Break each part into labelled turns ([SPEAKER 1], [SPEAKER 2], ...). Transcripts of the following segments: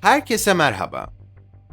[SPEAKER 1] Herkese merhaba.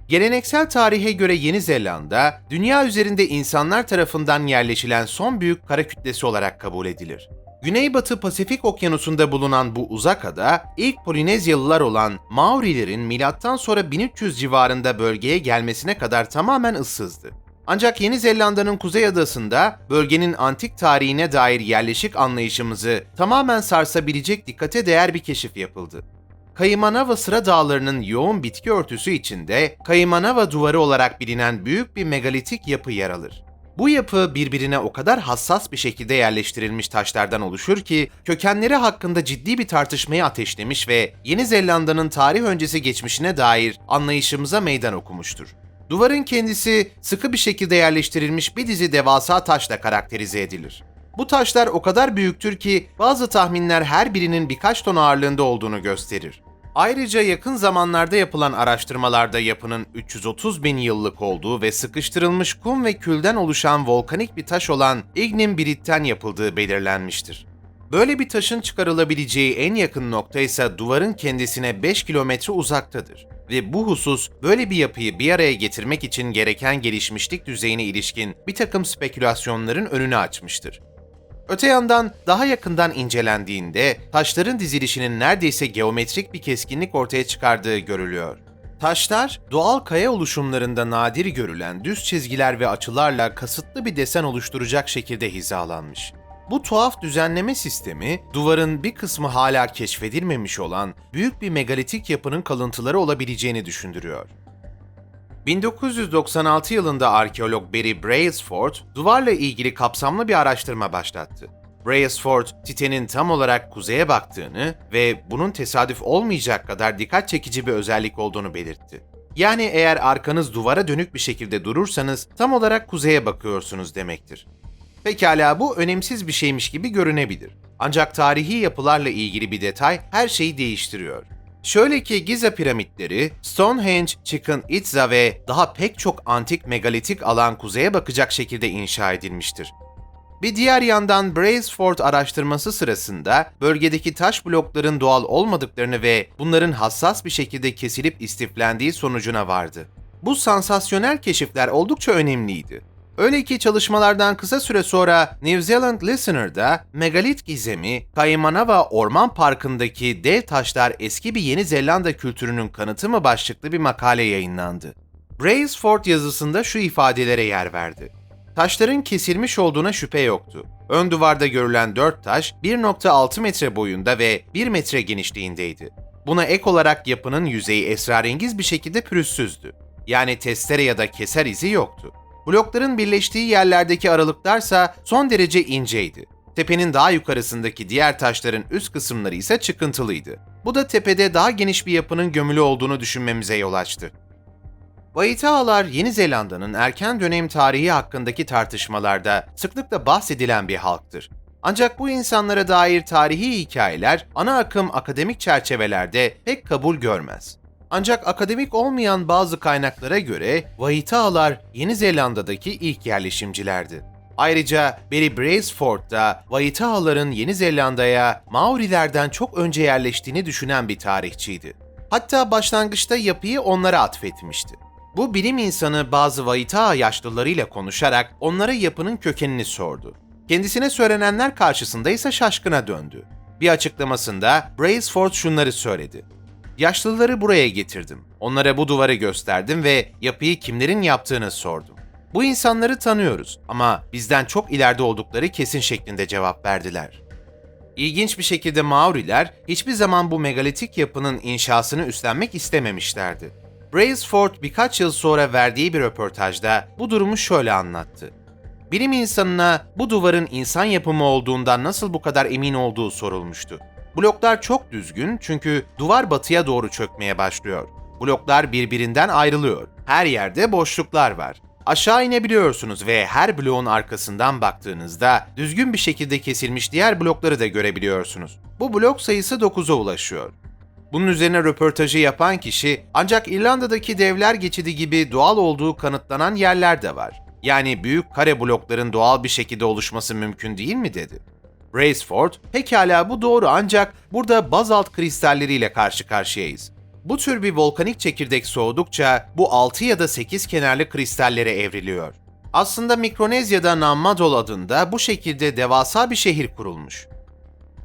[SPEAKER 1] Geleneksel tarihe göre Yeni Zelanda, dünya üzerinde insanlar tarafından yerleşilen son büyük kara kütlesi olarak kabul edilir. Güneybatı Pasifik Okyanusu'nda bulunan bu uzak ada, ilk Polinezyalılar olan Maorilerin milattan sonra 1300 civarında bölgeye gelmesine kadar tamamen ıssızdı. Ancak Yeni Zelanda'nın kuzey adasında bölgenin antik tarihine dair yerleşik anlayışımızı tamamen sarsabilecek dikkate değer bir keşif yapıldı. Kayımanava Sıra Dağları'nın yoğun bitki örtüsü içinde Kayımanava Duvarı olarak bilinen büyük bir megalitik yapı yer alır. Bu yapı birbirine o kadar hassas bir şekilde yerleştirilmiş taşlardan oluşur ki kökenleri hakkında ciddi bir tartışmayı ateşlemiş ve Yeni Zelanda'nın tarih öncesi geçmişine dair anlayışımıza meydan okumuştur. Duvarın kendisi sıkı bir şekilde yerleştirilmiş bir dizi devasa taşla karakterize edilir. Bu taşlar o kadar büyüktür ki bazı tahminler her birinin birkaç ton ağırlığında olduğunu gösterir. Ayrıca yakın zamanlarda yapılan araştırmalarda yapının 330 bin yıllık olduğu ve sıkıştırılmış kum ve külden oluşan volkanik bir taş olan ignim biritten yapıldığı belirlenmiştir. Böyle bir taşın çıkarılabileceği en yakın nokta ise duvarın kendisine 5 kilometre uzaktadır ve bu husus böyle bir yapıyı bir araya getirmek için gereken gelişmişlik düzeyine ilişkin bir takım spekülasyonların önünü açmıştır. Öte yandan daha yakından incelendiğinde taşların dizilişinin neredeyse geometrik bir keskinlik ortaya çıkardığı görülüyor. Taşlar, doğal kaya oluşumlarında nadir görülen düz çizgiler ve açılarla kasıtlı bir desen oluşturacak şekilde hizalanmış. Bu tuhaf düzenleme sistemi, duvarın bir kısmı hala keşfedilmemiş olan büyük bir megalitik yapının kalıntıları olabileceğini düşündürüyor. 1996 yılında arkeolog Barry Brailsford, duvarla ilgili kapsamlı bir araştırma başlattı. Brailsford, Titen'in tam olarak kuzeye baktığını ve bunun tesadüf olmayacak kadar dikkat çekici bir özellik olduğunu belirtti. Yani eğer arkanız duvara dönük bir şekilde durursanız tam olarak kuzeye bakıyorsunuz demektir. Pekala bu önemsiz bir şeymiş gibi görünebilir. Ancak tarihi yapılarla ilgili bir detay her şeyi değiştiriyor. Şöyle ki Giza piramitleri, Stonehenge, Chichen Itza ve daha pek çok antik megalitik alan kuzeye bakacak şekilde inşa edilmiştir. Bir diğer yandan Brailsford araştırması sırasında bölgedeki taş blokların doğal olmadıklarını ve bunların hassas bir şekilde kesilip istiflendiği sonucuna vardı. Bu sansasyonel keşifler oldukça önemliydi. Öyle ki çalışmalardan kısa süre sonra New Zealand Listener'da megalit gizemi, Kaimanava Orman Parkı'ndaki dev taşlar eski bir Yeni Zelanda kültürünün kanıtı mı başlıklı bir makale yayınlandı. Brailsford yazısında şu ifadelere yer verdi. Taşların kesilmiş olduğuna şüphe yoktu. Ön duvarda görülen dört taş 1.6 metre boyunda ve 1 metre genişliğindeydi. Buna ek olarak yapının yüzeyi esrarengiz bir şekilde pürüzsüzdü. Yani testere ya da keser izi yoktu. Blokların birleştiği yerlerdeki aralıklarsa son derece inceydi. Tepenin daha yukarısındaki diğer taşların üst kısımları ise çıkıntılıydı. Bu da tepede daha geniş bir yapının gömülü olduğunu düşünmemize yol açtı. Waitaalar Yeni Zelanda'nın erken dönem tarihi hakkındaki tartışmalarda sıklıkla bahsedilen bir halktır. Ancak bu insanlara dair tarihi hikayeler ana akım akademik çerçevelerde pek kabul görmez. Ancak akademik olmayan bazı kaynaklara göre Waitaalar Yeni Zelanda'daki ilk yerleşimcilerdi. Ayrıca Barry Brailsford da Waitaaların Yeni Zelanda'ya Maorilerden çok önce yerleştiğini düşünen bir tarihçiydi. Hatta başlangıçta yapıyı onlara atfetmişti. Bu bilim insanı bazı Waitaa yaşlılarıyla konuşarak onlara yapının kökenini sordu. Kendisine söylenenler karşısında ise şaşkına döndü. Bir açıklamasında Brailsford şunları söyledi. Yaşlıları buraya getirdim. Onlara bu duvarı gösterdim ve yapıyı kimlerin yaptığını sordum. Bu insanları tanıyoruz ama bizden çok ileride oldukları kesin şeklinde cevap verdiler. İlginç bir şekilde Maoriler hiçbir zaman bu megalitik yapının inşasını üstlenmek istememişlerdi. Brailsford birkaç yıl sonra verdiği bir röportajda bu durumu şöyle anlattı. Bilim insanına bu duvarın insan yapımı olduğundan nasıl bu kadar emin olduğu sorulmuştu. Bloklar çok düzgün çünkü duvar batıya doğru çökmeye başlıyor. Bloklar birbirinden ayrılıyor. Her yerde boşluklar var. Aşağı inebiliyorsunuz ve her bloğun arkasından baktığınızda düzgün bir şekilde kesilmiş diğer blokları da görebiliyorsunuz. Bu blok sayısı 9'a ulaşıyor. Bunun üzerine röportajı yapan kişi ancak İrlanda'daki devler geçidi gibi doğal olduğu kanıtlanan yerler de var. Yani büyük kare blokların doğal bir şekilde oluşması mümkün değil mi dedi. Braceford, pekala bu doğru ancak burada bazalt kristalleriyle karşı karşıyayız. Bu tür bir volkanik çekirdek soğudukça bu 6 ya da 8 kenarlı kristallere evriliyor. Aslında Mikronezya'da Nammadol adında bu şekilde devasa bir şehir kurulmuş.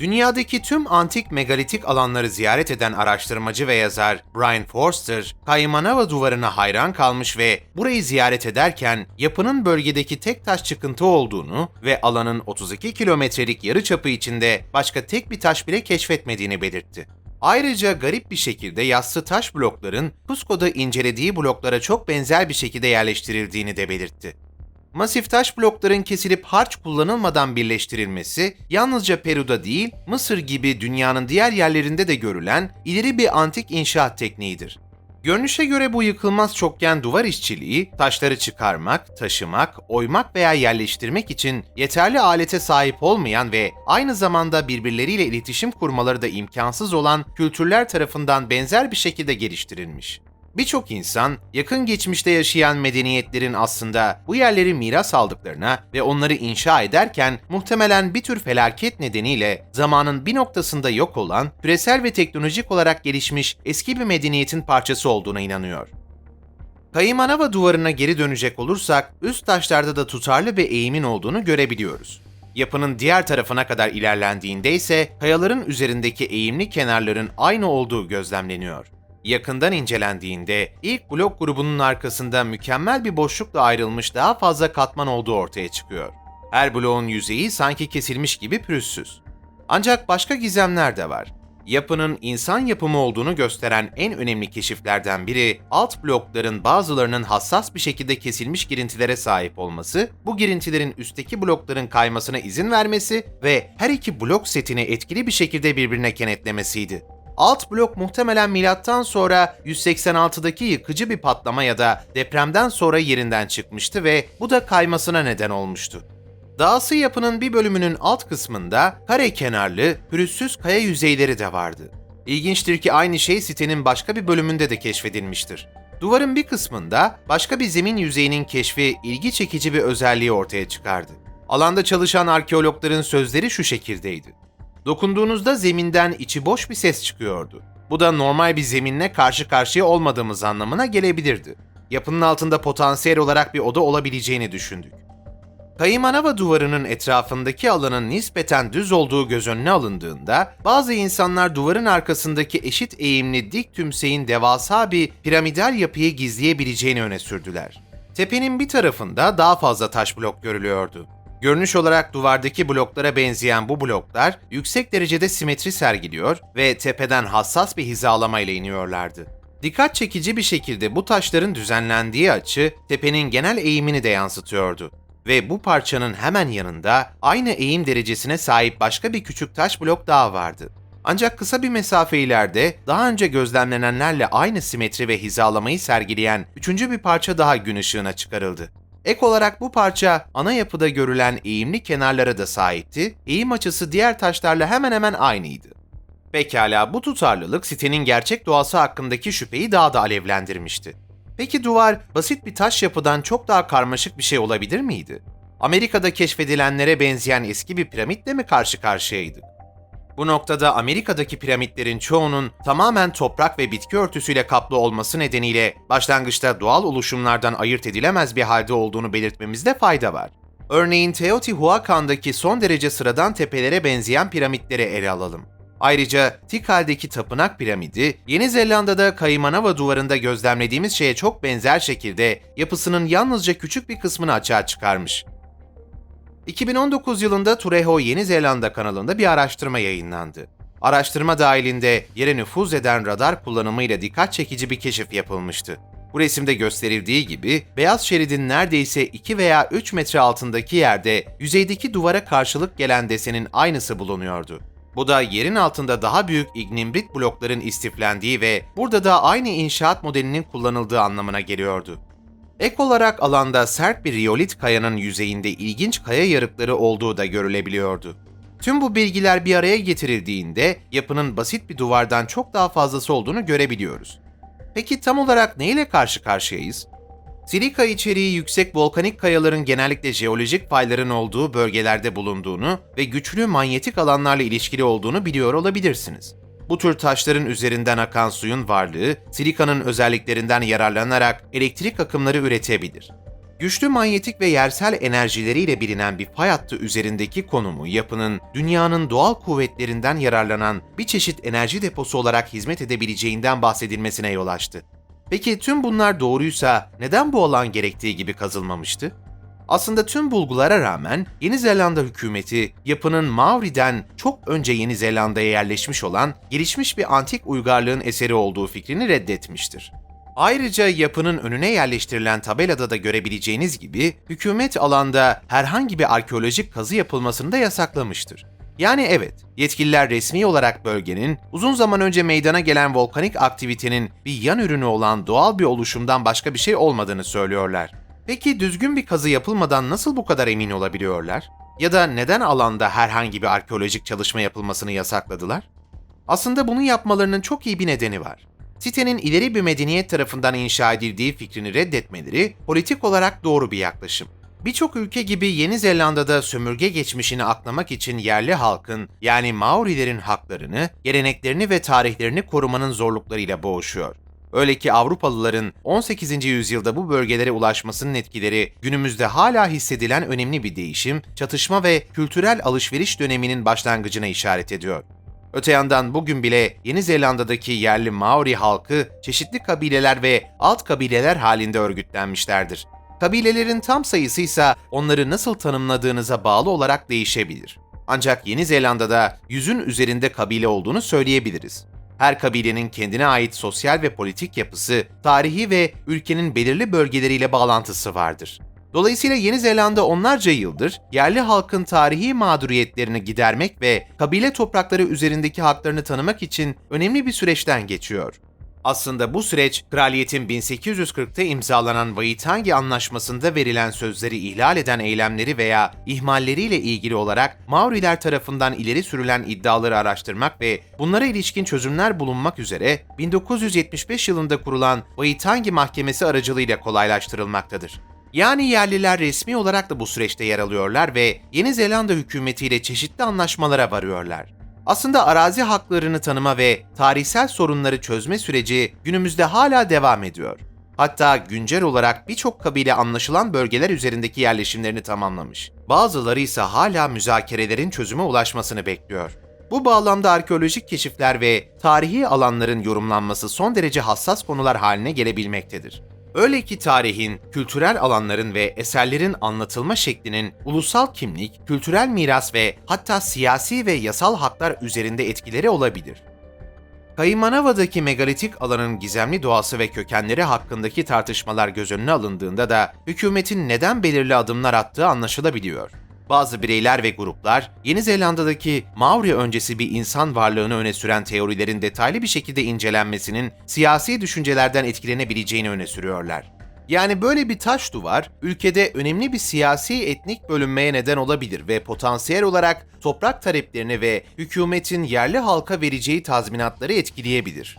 [SPEAKER 1] Dünyadaki tüm antik megalitik alanları ziyaret eden araştırmacı ve yazar Brian Forster, Kaymanava duvarına hayran kalmış ve burayı ziyaret ederken yapının bölgedeki tek taş çıkıntı olduğunu ve alanın 32 kilometrelik yarıçapı içinde başka tek bir taş bile keşfetmediğini belirtti. Ayrıca garip bir şekilde yassı taş blokların Cusco'da incelediği bloklara çok benzer bir şekilde yerleştirildiğini de belirtti. Masif taş blokların kesilip harç kullanılmadan birleştirilmesi yalnızca Peru'da değil, Mısır gibi dünyanın diğer yerlerinde de görülen ileri bir antik inşaat tekniğidir. Görünüşe göre bu yıkılmaz çokgen duvar işçiliği, taşları çıkarmak, taşımak, oymak veya yerleştirmek için yeterli alete sahip olmayan ve aynı zamanda birbirleriyle iletişim kurmaları da imkansız olan kültürler tarafından benzer bir şekilde geliştirilmiş. Birçok insan yakın geçmişte yaşayan medeniyetlerin aslında bu yerleri miras aldıklarına ve onları inşa ederken muhtemelen bir tür felaket nedeniyle zamanın bir noktasında yok olan, küresel ve teknolojik olarak gelişmiş eski bir medeniyetin parçası olduğuna inanıyor. Kayımanava duvarına geri dönecek olursak, üst taşlarda da tutarlı bir eğimin olduğunu görebiliyoruz. Yapının diğer tarafına kadar ilerlendiğinde ise kayaların üzerindeki eğimli kenarların aynı olduğu gözlemleniyor. Yakından incelendiğinde ilk blok grubunun arkasında mükemmel bir boşlukla ayrılmış daha fazla katman olduğu ortaya çıkıyor. Her bloğun yüzeyi sanki kesilmiş gibi pürüzsüz. Ancak başka gizemler de var. Yapının insan yapımı olduğunu gösteren en önemli keşiflerden biri, alt blokların bazılarının hassas bir şekilde kesilmiş girintilere sahip olması, bu girintilerin üstteki blokların kaymasına izin vermesi ve her iki blok setini etkili bir şekilde birbirine kenetlemesiydi. Alt blok muhtemelen milattan sonra 186'daki yıkıcı bir patlama ya da depremden sonra yerinden çıkmıştı ve bu da kaymasına neden olmuştu. Dağısı yapının bir bölümünün alt kısmında kare kenarlı, pürüzsüz kaya yüzeyleri de vardı. İlginçtir ki aynı şey sitenin başka bir bölümünde de keşfedilmiştir. Duvarın bir kısmında başka bir zemin yüzeyinin keşfi ilgi çekici bir özelliği ortaya çıkardı. Alanda çalışan arkeologların sözleri şu şekildeydi. Dokunduğunuzda zeminden içi boş bir ses çıkıyordu. Bu da normal bir zeminle karşı karşıya olmadığımız anlamına gelebilirdi. Yapının altında potansiyel olarak bir oda olabileceğini düşündük. Kayımanava duvarının etrafındaki alanın nispeten düz olduğu göz önüne alındığında, bazı insanlar duvarın arkasındaki eşit eğimli dik tümseyin devasa bir piramidal yapıyı gizleyebileceğini öne sürdüler. Tepenin bir tarafında daha fazla taş blok görülüyordu. Görünüş olarak duvardaki bloklara benzeyen bu bloklar yüksek derecede simetri sergiliyor ve tepeden hassas bir hizalamayla iniyorlardı. Dikkat çekici bir şekilde bu taşların düzenlendiği açı tepenin genel eğimini de yansıtıyordu. Ve bu parçanın hemen yanında aynı eğim derecesine sahip başka bir küçük taş blok daha vardı. Ancak kısa bir mesafe ileride daha önce gözlemlenenlerle aynı simetri ve hizalamayı sergileyen üçüncü bir parça daha gün ışığına çıkarıldı. Ek olarak bu parça ana yapıda görülen eğimli kenarlara da sahipti, eğim açısı diğer taşlarla hemen hemen aynıydı. Pekala bu tutarlılık sitenin gerçek doğası hakkındaki şüpheyi daha da alevlendirmişti. Peki duvar basit bir taş yapıdan çok daha karmaşık bir şey olabilir miydi? Amerika'da keşfedilenlere benzeyen eski bir piramitle mi karşı karşıyaydık? Bu noktada Amerika'daki piramitlerin çoğunun tamamen toprak ve bitki örtüsüyle kaplı olması nedeniyle başlangıçta doğal oluşumlardan ayırt edilemez bir halde olduğunu belirtmemizde fayda var. Örneğin Teotihuacan'daki son derece sıradan tepelere benzeyen piramitleri ele alalım. Ayrıca Tikal'deki tapınak piramidi, Yeni Zelanda'da Kaymanava duvarında gözlemlediğimiz şeye çok benzer şekilde yapısının yalnızca küçük bir kısmını açığa çıkarmış. 2019 yılında Tureho Yeni Zelanda kanalında bir araştırma yayınlandı. Araştırma dahilinde yere nüfuz eden radar kullanımıyla dikkat çekici bir keşif yapılmıştı. Bu resimde gösterildiği gibi beyaz şeridin neredeyse 2 veya 3 metre altındaki yerde yüzeydeki duvara karşılık gelen desenin aynısı bulunuyordu. Bu da yerin altında daha büyük ignimrit blokların istiflendiği ve burada da aynı inşaat modelinin kullanıldığı anlamına geliyordu. Ek olarak alanda sert bir riyolit kayanın yüzeyinde ilginç kaya yarıkları olduğu da görülebiliyordu. Tüm bu bilgiler bir araya getirildiğinde yapının basit bir duvardan çok daha fazlası olduğunu görebiliyoruz. Peki tam olarak ne ile karşı karşıyayız? Silika içeriği yüksek volkanik kayaların genellikle jeolojik fayların olduğu bölgelerde bulunduğunu ve güçlü manyetik alanlarla ilişkili olduğunu biliyor olabilirsiniz. Bu tür taşların üzerinden akan suyun varlığı, silikanın özelliklerinden yararlanarak elektrik akımları üretebilir. Güçlü manyetik ve yersel enerjileriyle bilinen bir fay hattı üzerindeki konumu yapının dünyanın doğal kuvvetlerinden yararlanan bir çeşit enerji deposu olarak hizmet edebileceğinden bahsedilmesine yol açtı. Peki tüm bunlar doğruysa neden bu alan gerektiği gibi kazılmamıştı? Aslında tüm bulgulara rağmen Yeni Zelanda hükümeti yapının Maori'den çok önce Yeni Zelanda'ya yerleşmiş olan gelişmiş bir antik uygarlığın eseri olduğu fikrini reddetmiştir. Ayrıca yapının önüne yerleştirilen tabelada da görebileceğiniz gibi hükümet alanda herhangi bir arkeolojik kazı yapılmasını da yasaklamıştır. Yani evet, yetkililer resmi olarak bölgenin uzun zaman önce meydana gelen volkanik aktivitenin bir yan ürünü olan doğal bir oluşumdan başka bir şey olmadığını söylüyorlar. Peki düzgün bir kazı yapılmadan nasıl bu kadar emin olabiliyorlar? Ya da neden alanda herhangi bir arkeolojik çalışma yapılmasını yasakladılar? Aslında bunu yapmalarının çok iyi bir nedeni var. Sitenin ileri bir medeniyet tarafından inşa edildiği fikrini reddetmeleri politik olarak doğru bir yaklaşım. Birçok ülke gibi Yeni Zelanda'da sömürge geçmişini aklamak için yerli halkın yani Maorilerin haklarını, geleneklerini ve tarihlerini korumanın zorluklarıyla boğuşuyor. Öyle ki Avrupalıların 18. yüzyılda bu bölgelere ulaşmasının etkileri günümüzde hala hissedilen önemli bir değişim, çatışma ve kültürel alışveriş döneminin başlangıcına işaret ediyor. Öte yandan bugün bile Yeni Zelanda'daki yerli Maori halkı çeşitli kabileler ve alt kabileler halinde örgütlenmişlerdir. Kabilelerin tam sayısı ise onları nasıl tanımladığınıza bağlı olarak değişebilir. Ancak Yeni Zelanda'da yüzün üzerinde kabile olduğunu söyleyebiliriz. Her kabilenin kendine ait sosyal ve politik yapısı, tarihi ve ülkenin belirli bölgeleriyle bağlantısı vardır. Dolayısıyla Yeni Zelanda onlarca yıldır yerli halkın tarihi mağduriyetlerini gidermek ve kabile toprakları üzerindeki haklarını tanımak için önemli bir süreçten geçiyor. Aslında bu süreç, kraliyetin 1840'ta imzalanan Waitangi Anlaşması'nda verilen sözleri ihlal eden eylemleri veya ihmalleriyle ilgili olarak Maoriler tarafından ileri sürülen iddiaları araştırmak ve bunlara ilişkin çözümler bulunmak üzere 1975 yılında kurulan Waitangi Mahkemesi aracılığıyla kolaylaştırılmaktadır. Yani yerliler resmi olarak da bu süreçte yer alıyorlar ve Yeni Zelanda hükümetiyle çeşitli anlaşmalara varıyorlar. Aslında arazi haklarını tanıma ve tarihsel sorunları çözme süreci günümüzde hala devam ediyor. Hatta güncel olarak birçok kabile anlaşılan bölgeler üzerindeki yerleşimlerini tamamlamış. Bazıları ise hala müzakerelerin çözüme ulaşmasını bekliyor. Bu bağlamda arkeolojik keşifler ve tarihi alanların yorumlanması son derece hassas konular haline gelebilmektedir. Öyle ki tarihin, kültürel alanların ve eserlerin anlatılma şeklinin ulusal kimlik, kültürel miras ve hatta siyasi ve yasal haklar üzerinde etkileri olabilir. Kayımanava'daki megalitik alanın gizemli doğası ve kökenleri hakkındaki tartışmalar göz önüne alındığında da hükümetin neden belirli adımlar attığı anlaşılabiliyor. Bazı bireyler ve gruplar, Yeni Zelanda'daki Maori öncesi bir insan varlığını öne süren teorilerin detaylı bir şekilde incelenmesinin siyasi düşüncelerden etkilenebileceğini öne sürüyorlar. Yani böyle bir taş duvar, ülkede önemli bir siyasi etnik bölünmeye neden olabilir ve potansiyel olarak toprak taleplerini ve hükümetin yerli halka vereceği tazminatları etkileyebilir.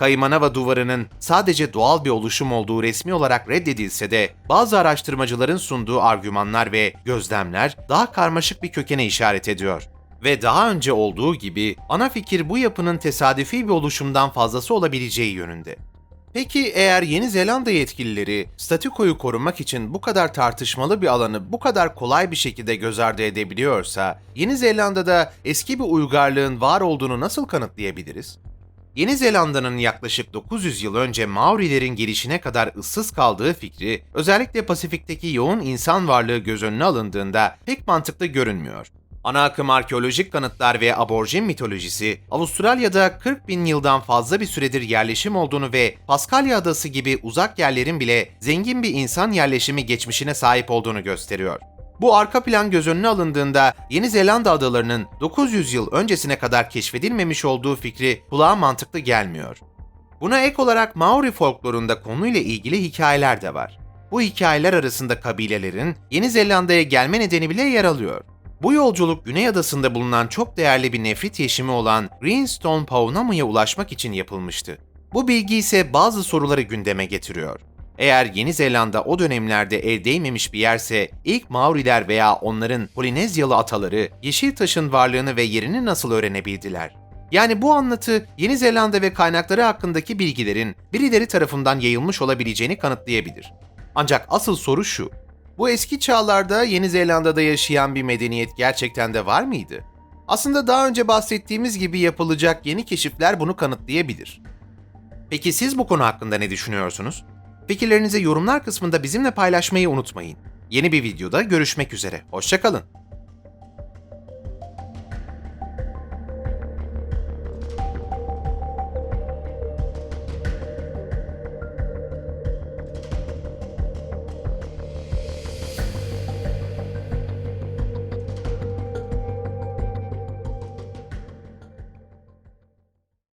[SPEAKER 1] Kaymanava duvarının sadece doğal bir oluşum olduğu resmi olarak reddedilse de bazı araştırmacıların sunduğu argümanlar ve gözlemler daha karmaşık bir kökene işaret ediyor. Ve daha önce olduğu gibi ana fikir bu yapının tesadüfi bir oluşumdan fazlası olabileceği yönünde. Peki eğer Yeni Zelanda yetkilileri statükoyu korumak için bu kadar tartışmalı bir alanı bu kadar kolay bir şekilde göz ardı edebiliyorsa, Yeni Zelanda'da eski bir uygarlığın var olduğunu nasıl kanıtlayabiliriz? Yeni Zelanda'nın yaklaşık 900 yıl önce Maorilerin gelişine kadar ıssız kaldığı fikri, özellikle Pasifik'teki yoğun insan varlığı göz önüne alındığında pek mantıklı görünmüyor. Ana akım arkeolojik kanıtlar ve aborjin mitolojisi, Avustralya'da 40 bin yıldan fazla bir süredir yerleşim olduğunu ve Paskalya Adası gibi uzak yerlerin bile zengin bir insan yerleşimi geçmişine sahip olduğunu gösteriyor. Bu arka plan göz önüne alındığında Yeni Zelanda adalarının 900 yıl öncesine kadar keşfedilmemiş olduğu fikri kulağa mantıklı gelmiyor. Buna ek olarak Maori folklorunda konuyla ilgili hikayeler de var. Bu hikayeler arasında kabilelerin Yeni Zelanda'ya gelme nedeni bile yer alıyor. Bu yolculuk Güney Adası'nda bulunan çok değerli bir nefrit yeşimi olan Greenstone Paunama'ya ulaşmak için yapılmıştı. Bu bilgi ise bazı soruları gündeme getiriyor. Eğer Yeni Zelanda o dönemlerde el değmemiş bir yerse ilk Maoriler veya onların Polinezyalı ataları Yeşil Taş'ın varlığını ve yerini nasıl öğrenebildiler? Yani bu anlatı Yeni Zelanda ve kaynakları hakkındaki bilgilerin birileri tarafından yayılmış olabileceğini kanıtlayabilir. Ancak asıl soru şu. Bu eski çağlarda Yeni Zelanda'da yaşayan bir medeniyet gerçekten de var mıydı? Aslında daha önce bahsettiğimiz gibi yapılacak yeni keşifler bunu kanıtlayabilir. Peki siz bu konu hakkında ne düşünüyorsunuz? Fikirlerinizi yorumlar kısmında bizimle paylaşmayı unutmayın. Yeni bir videoda görüşmek üzere. Hoşçakalın.